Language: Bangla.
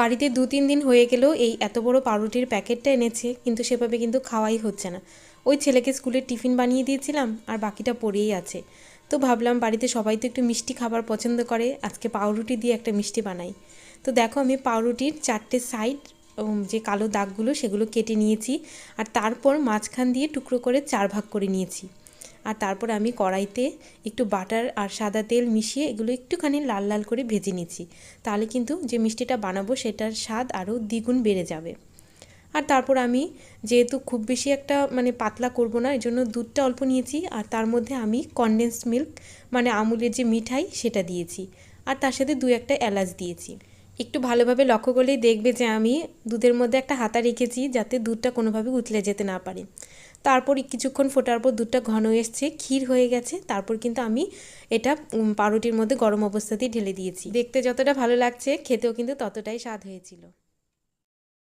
বাড়িতে দু তিন দিন হয়ে গেলেও এই এত বড় পাউরুটির প্যাকেটটা এনেছে, কিন্তু সেভাবে কিন্তু খাওয়াই হচ্ছে না। ওই ছেলেকে স্কুলের টিফিন বানিয়ে দিয়েছিলাম আর বাকিটা পড়েই আছে। তো ভাবলাম বাড়িতে সবাই তো একটু মিষ্টি খাবার পছন্দ করে, আজকে পাউরুটি দিয়ে একটা মিষ্টি বানাই। তো দেখো আমি পাউরুটির চারটে সাইড যে কালো দাগগুলো সেগুলো কেটে নিয়েছি আর তারপর মাঝখান দিয়ে টুকরো করে চার ভাগ করে নিয়েছি। আর তারপর আমি কড়াইতে একটু বাটার আর সাদা তেল মিশিয়ে এগুলো একটুখানি লাল লাল করে ভেজে নিচ্ছি। তাহলে কিন্তু যে মিষ্টিটা বানাবো সেটার স্বাদ আরও দ্বিগুণ বেড়ে যাবে। আর তারপর আমি যেহেতু খুব বেশি একটা মানে পাতলা করব না এই জন্য দুধটা অল্প নিয়েছি আর তার মধ্যে আমি কনডেন্স মিল্ক মানে আমুলের যে মিঠাই সেটা দিয়েছি। আর তার সাথে দু একটা এলাচ দিয়েছি। একটু ভালোভাবে লক্ষ্য করলেই দেখবে যে আমি দুধের মধ্যে একটা হাতা রেখেছি যাতে দুধটা কোনোভাবে উতলে যেতে না পারে। তারপর কিছুক্ষণ ফোটার পর দুধটা ঘন এসছে, ক্ষীর হয়ে গেছে, তারপর কিন্তু আমি এটা পাউরুটির মধ্যে গরম অবস্থাতেই ঢেলে দিয়েছি। দেখতে যতটা ভালো লাগছে, খেতেও কিন্তু ততটাই স্বাদ হয়েছিল।